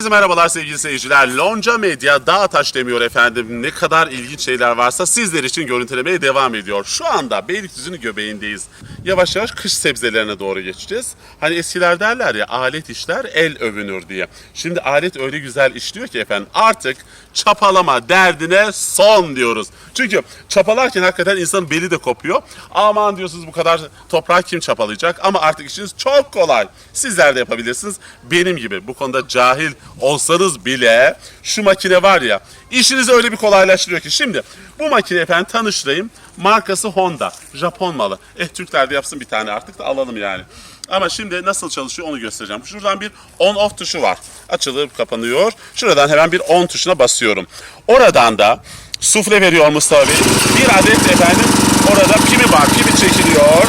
Herkese merhabalar sevgili seyirciler. Lonca Medya dağ taş demiyor efendim. Ne kadar ilginç şeyler varsa sizler için görüntülemeye devam ediyor. Şu anda Beylikdüzü'nün göbeğindeyiz. Yavaş yavaş kış sebzelerine doğru geçeceğiz. Hani eskiler derler ya alet işler el övünür diye. Şimdi alet öyle güzel işliyor ki efendim artık çapalama derdine son diyoruz. Çünkü çapalarken hakikaten insanın beli de kopuyor. Aman diyorsunuz bu kadar toprağı kim çapalayacak? Ama artık işiniz çok kolay. Sizler de yapabilirsiniz. Benim gibi bu konuda cahil olsanız bile şu makine var ya işinizi öyle bir kolaylaştırıyor ki. Şimdi bu makine efendim tanıştırayım. Markası Honda. Japon malı. Eh Türkler de yapsın bir tane artık da alalım yani. Ama şimdi nasıl çalışıyor onu göstereceğim. Şuradan bir on off tuşu var. Açılıp kapanıyor. Şuradan hemen bir on tuşuna basıyorum. Oradan da sufle veriyor Mustafa Bey. Bir adet efendim orada pimi var. Pimi çekiliyor.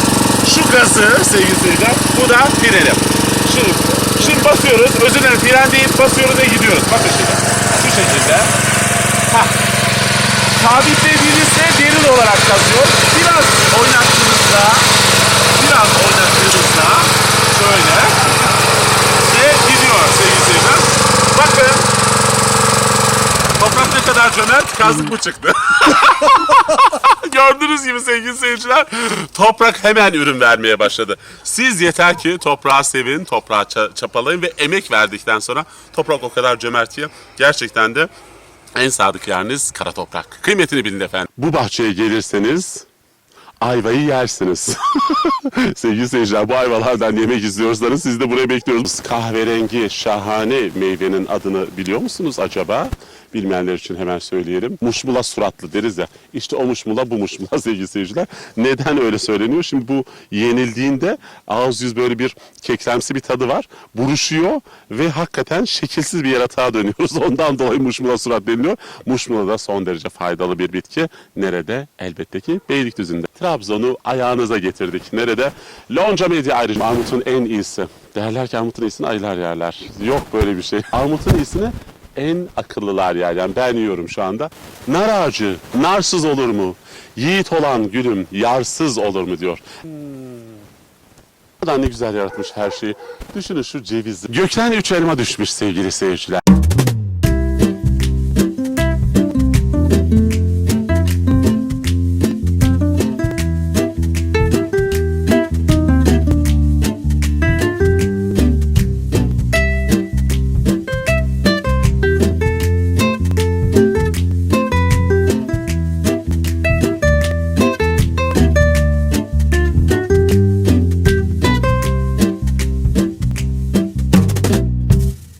Şu gazı sevgili seyirciler bu da freni. Basıyoruz. Özür dilerim fren değil basıyoruz ve gidiyoruz. Bakın şimdi. Şu şekilde. Hah. Sabitlediğinizde derin olarak kazıyor. Biraz oynattığınızda biraz oynattığınızda şöyle ve gidiyor sevgili seyirciler. Bakın toprak ne kadar cömert kazdık mı çıktı. Gördüğünüz gibi sevgili seyirciler toprak hemen ürün vermeye başladı. Siz yeter ki toprağı sevin, toprağı ça- çapalayın ve emek verdikten sonra toprak o kadar cömert ki gerçekten de en sadık yeriniz kara toprak. Kıymetini bilin efendim. Bu bahçeye gelirseniz ayvayı yersiniz. Sevgili seyirciler bu ayvalardan yemek istiyorsanız siz de buraya bekliyoruz. Kahverengi şahane meyvenin adını biliyor musunuz acaba? Bilmeyenler için hemen söyleyelim. Muşmula suratlı deriz ya. İşte o muşmula bu muşmula sevgili seyirciler. Neden öyle söyleniyor? Şimdi bu yenildiğinde ağız yüz böyle bir kekremsi bir tadı var. Buruşuyor ve hakikaten şekilsiz bir yaratığa dönüyoruz. Ondan dolayı muşmula surat deniliyor. Muşmula da son derece faydalı bir bitki. Nerede? Elbette ki Beylikdüzü'nde. Trabzon'u ayağınıza getirdik. Nerede? Lonca Medya ayrıca Armut'un en iyisi. Derler ki Armut'un iyisini ayılar yerler. Yok böyle bir şey. Armut'un iyisini en akıllılar yer. Yani ben yiyorum şu anda. Nar ağacı narsız olur mu? Yiğit olan gülüm yarsız olur mu diyor. Buradan ne güzel yaratmış her şeyi. Düşünün şu cevizli. Gökten üç elma düşmüş sevgili seyirciler.